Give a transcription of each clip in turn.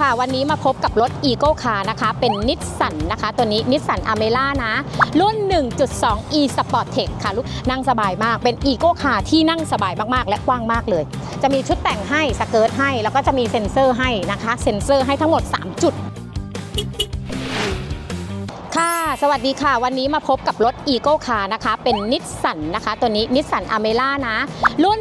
ค่ะ วันนี้มาพบกับรถ e ีโก้คานะคะ เป็นนิสสันนะคะ ตัวนี้นิสสันอเมล่านะ รุ่น 1.2 e Sport Tech ค่ะลูกนั่งสบายมากเป็น e ีโก้คาที่นั่งสบายมากๆ และกว้างมากเลย จะมีชุดแต่งให้สเกิร์ตให้ แล้วก็จะมีเซ็นเซอร์ให้นะคะ เซ็นเซอร์ให้ทั้งหมด 3 จุด สวัสดีค่ะ วันนี้มาพบกับรถ e ีโก้คานะคะ เป็นนิสสันนะคะ ตัวนี้นิสสันอเมล่านะ รุ่น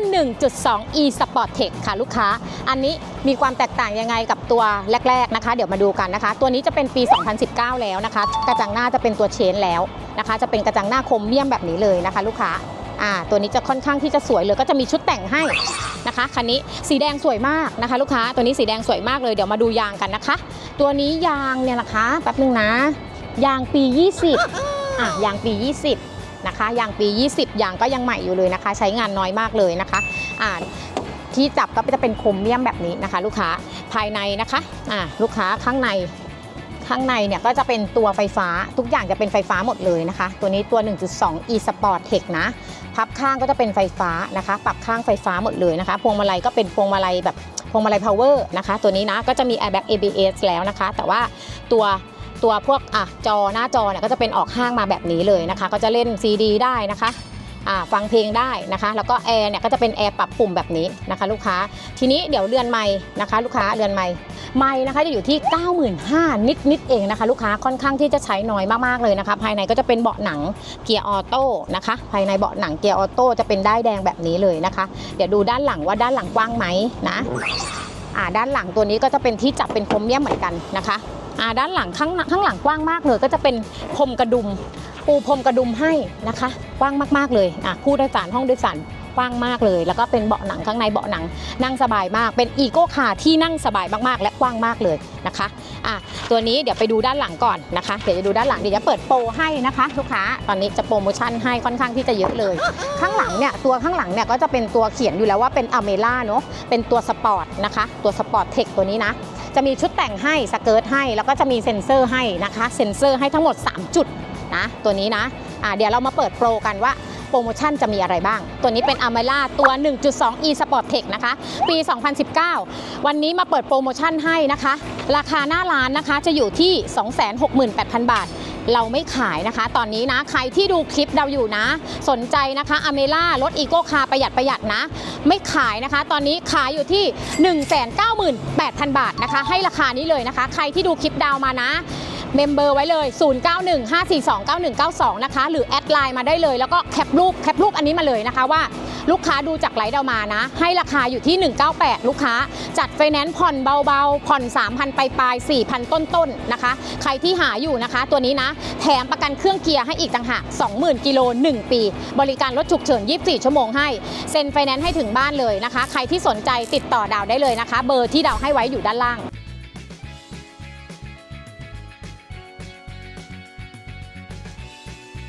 1.2 e Sport Tech ค่ะลูกค้า อันนี้มีความแตกต่างยังไงกับตัวแรก ๆนะคะ เดี๋ยวมาดูกันนะคะ ตัวนี้จะเป็นปี 2019 แล้วนะคะ กระจังหน้าจะเป็นตัวเชนแล้วนะคะ จะเป็นกระจังหน้าคมเมี่ยมแบบนี้เลยนะคะ ลูกค้าอ่าตัวนี้จะค่อนข้างที่จะสวยเลยก็จะมีชุดแต่งให้นะคะคันนี้สีแดงสวยมากนะคะ ลูกค้าตัวนี้สีแดงสวยมากเลยเดี๋ยวมาดูยางกันนะคะ ตัวนี้ยางเนี่ยนะคะแป๊บนึงนะ ยางปี 20อะยางปี 20นะคะยางปี 20ยางก็ยังใหม่อยู่เลยนะคะ ใช้งานน้อยมากเลยนะคะอ่าที่จับก็จะเป็นโคมเมียมแบบนี้นะคะ ลูกค้าภายในนะคะอ่าลูกค้าข้างในข้างในเนี่ยก็จะเป็นตัวไฟฟ้าทุกอย่างจะเป็นไฟฟ้าหมดเลยนะคะ ตัวนี้ตัว 1.2 e Sport Tech นะ พับข้างก็จะเป็นไฟฟ้านะคะ ปรับข้างไฟฟ้าหมดเลยนะคะ พวงมาลัยก็เป็นพวงมาลัยแบบพวงมาลัย power นะคะ ตัวนี้นะก็จะมี airbag ABS แล้วนะคะ แต่ว่าตัว ตัวพวกอะจอหน้าจอเนี่ยก็จะเป็นออกห้างมาแบบนี้เลยนะคะ ก็จะเล่น CD ได้นะคะฟังเพลงได้นะคะ แล้วก็แอร์เนี่ยก็จะเป็นแอร์ปรับปุ่มแบบนี้นะคะ ลูกค้าทีนี้เดี๋ยวเรือนไม้นะคะ ลูกค้าเรือนไม้ไม้นะคะจะอยู่ที่ 95,000นิดนิดเองนะคะ ลูกค้าค่อนข้างที่จะใช้น้อยมากๆเลยนะคะ ภายในก็จะเป็นเบาะหนังเกียร์ออโต้นะคะ ภายในเบาะหนังเกียร์ออโต้จะเป็นได้ายแดงแบบนี้เลยนะคะ เดี๋ยวดูด้านหลังว่าด้านหลังกว้างไหมนะด้านหลังตัวนี้ก็จะเป็นที่จับเป็นคมเมี่ยมเหมือนกันนะคะ อ่าด้านหลังข้างข้างหลังกว้างมากเลย ก็จะเป็นพรมกระดุม ปูพรมกระดุมให้นะคะ กว้างมากๆเลยอะผู้โดยสารห้องโดยสารกว้างมากเลย แล้วก็เป็นเบาะหนังข้างในเบาะหนังนั่งสบายมาก เป็นอีโก้คาที่นั่งสบายมากๆ และกว้างมากเลยนะคะอะตัวนี้เดี๋ยวไปดูด้านหลังก่อนนะคะ เดี๋ยวจะดูด้านหลังเดี๋ยวจะเปิดโปรให้นะคะลูกค้าตอนนี้จะโปรโมชั่นให้ค่อนข้างที่จะเยอะเลย ข้างหลังเนี่ยตัวข้างหลังเนี่ยก็จะเป็นตัวเขียนอยู่แล้วว่าเป็นอเมล่าเนาะเป็นตัวสปอร์ตนะคะ ตัวสปอร์ตเทคตัวนี้นะ จะมีชุดแต่งให้สเกิร์ตให้ แล้วก็จะมีเซ็นเซอร์ให้นะคะเซ็นเซอร์ให้ทั้งหมด 3 จุดนะตัวนี้นะะเดี๋ยวเรามาเปิดโปรกันว่าโปรโมชั่นจะมีอะไรบ้าง ตัวนี้เป็นอ m มล่าตัว 1.2 e Sport Tech นะคะ ปี 2019 วันนี้มาเปิดโปรโมชั่นให้นะคะ ราคาหน้าร้านนะคะจะอยู่ที่ 268,000 บาท เราไม่ขายนะคะ ตอนนี้นะใครที่ดูคลิปเราอยู่นะ สนใจนะคะอเมล่ารถอีโก้คาประหยัดประหยัดนะ ไม่ขายนะคะ ตอนนี้ขายอยู่ที่ 198,000 บาทนะคะ ให้ราคานี้เลยนะคะ ใครที่ดูคลิปดาวมานะ เมมเบอร์ไว้เลย 0915429192 นะคะ หรือแอดไลน์มาได้เลย แล้วก็แคปรูปแคปรูปอันนี้มาเลยนะคะว่าลูกค้าดูจากไลฟ์เรามานะ ให้ราคาอยู่ที่ 198 ลูกค้า จัดไฟแนนซ์ผ่อนเบาๆ ผ่อน 3,000ปลายๆ4,000 ต้นๆนะคะ ใครที่หาอยู่นะคะ ตัวนี้นะ แถมประกันเครื่องเกียร์ให้อีกต่างหาก 20,000 กิโล 1 ปี บริการรถฉุกเฉิน 24 ชั่วโมงให้ เซ็นไฟแนนซ์ให้ถึงบ้านเลยนะคะ ใครที่สนใจติดต่อดาวได้เลยนะคะ เบอร์ที่ดาวให้ไว้อยู่ด้านล่าง